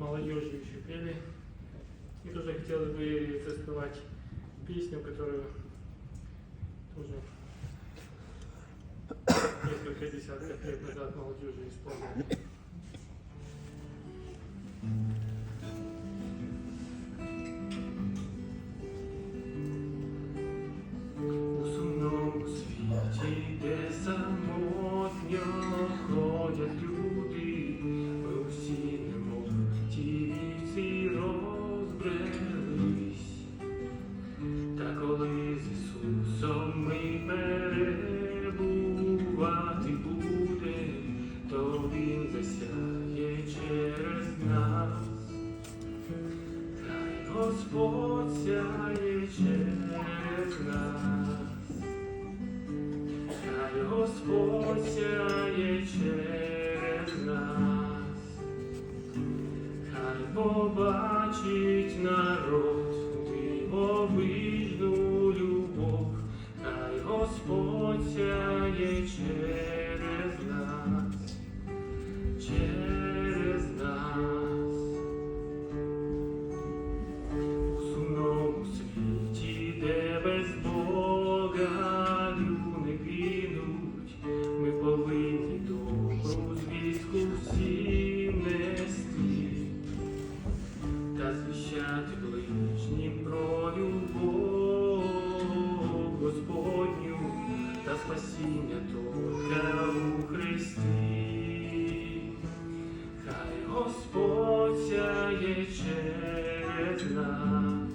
молодежью еще пели. И тоже хотелось бы заспевать песню, которую тоже несколько десятков лет назад молодежи исполнили. У сумному світі, де то Він засяє через нас. Хай Господь сяє через нас, хай Господь сяє через нас, хай побачить народ дивовижну любов, хай Господь сяє через звіщати ближнім про любов Господню та спасіння только у Христі. Хай Господь сяє через нас,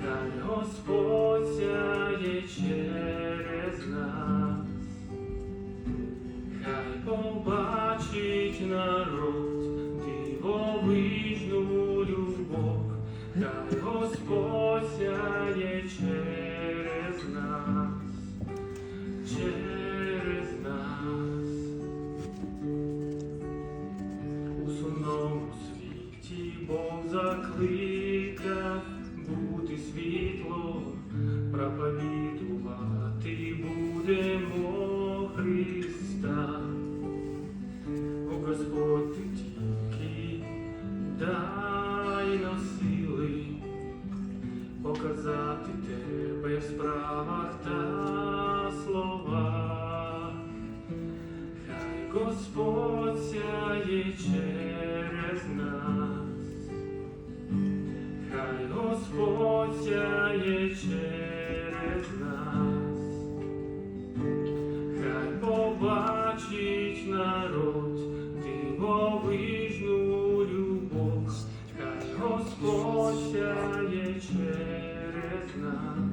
хай Господь сяє через нас, хай побачить народ закликав бути світло, проповідувати будемо Христа. О Господь справах та словах. Хай Господь сяє через нас, хай Господь сяє через нас, хай побачить народ дивовижну любов, хай Господь сяє через нас.